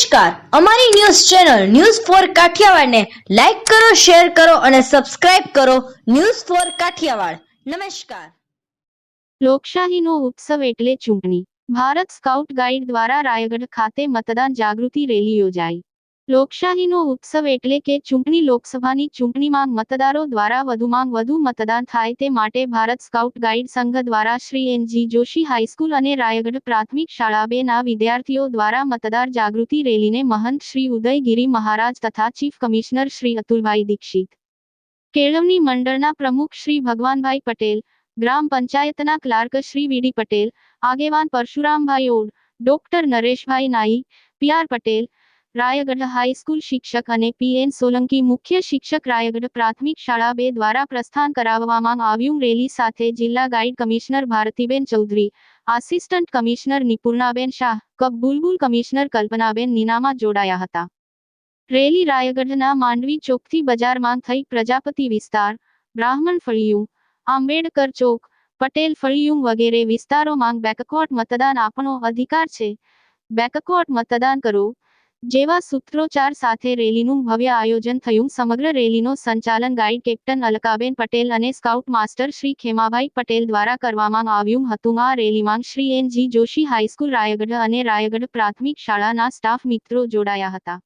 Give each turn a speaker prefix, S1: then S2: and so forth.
S1: નમસ્કાર. અમારી news channel news four કાઠિયાવાડને લાઈક કરો, શેર કરો અને સબસ્ક્રાઇબ કરો ન્યૂઝ ફોર કાઠિયાવાડ. નમસ્કાર.
S2: લોકશાહીનો ઉત્સવ એટલે ચૂંટણી. ભારત સ્કાઉટ ગાઈડ દ્વારા રાયગઢ ખાતે મતદાન જાગૃતિ રેલી યોજાઈ. લોકશાહીનો ઉત્સવ એટલે કે ચૂંટણી લોકસભાની ચૂંટણીમાં મતદારો દ્વારા વધુમાં વધુ મતદાન થાય તે માટે ભારત સ્કાઉટ ગાઈડ સંઘ દ્વારા શ્રી એનજી જોશી હાઈસ્કૂલ અને રાયગઢ પ્રાથમિક શાળા બેના વિદ્યાર્થીઓ દ્વારા મતદાર જાગૃતિ રેલીને મહંત શ્રી ઉદયગીરી મહારાજ તથા ચીફ કમિશનર શ્રી અતુલભાઈ દીક્ષિત. કેળવણી મંડળના પ્રમુખ શ્રી ભગવાનભાઈ પટેલ, ગ્રામ પંચાયતના ક્લાર્ક શ્રી વીડી પટેલ, આગેવાન પરશુરામભાઈ ઓડ ડોક્ટર નરેશભાઈ નાઈ પીઆર પટેલ રાયગઢ હાઈસ્કૂલ શિક્ષક અને પીએન સોલંકી મુખ્ય શિક્ષક રાયગઢ પ્રાથમિક શાળા બે દ્વારા પ્રસ્થાન કરાવવામાં આવ્યું. રેલી સાથે જિલ્લા guide commissioner Bhartiben Chaudhari, assistant commissioner Nipurnaben Shah બુલબુલ કમિશનર કલ્પનાબેન નીનામાં જોડાયા હતા. રેલી રાયગઢના માંડવી ચોકથી બજારમાં થઈ પ્રજાપતિ વિસ્તાર, બ્રાહ્મણ ફળિયું, આંબેડકર ચોક, પટેલ ફળિયું વગેરે વિસ્તારોમાં બેકકોટ મતદાન આપણો અધિકાર છે. બેકકોટ મતદાન કરો. જેવા સૂત્રોચ્ચાર સાથે રેલીનું ભવ્ય આયોજન થયું. સમગ્ર રેલીનો સંચાલન ગાઈડ કેપ્ટન અલકાબેન પટેલ અને સ્કાઉટ માસ્ટર શ્રી ખેમાભાઈ પટેલ દ્વારા કરવામાં આવ્યું હતું. આ રેલીમાં Shri N G Joshi high school, Raigadh અને રાયગઢ પ્રાથમિક શાળાના સ્ટાફ મિત્રો જોડાયા હતા.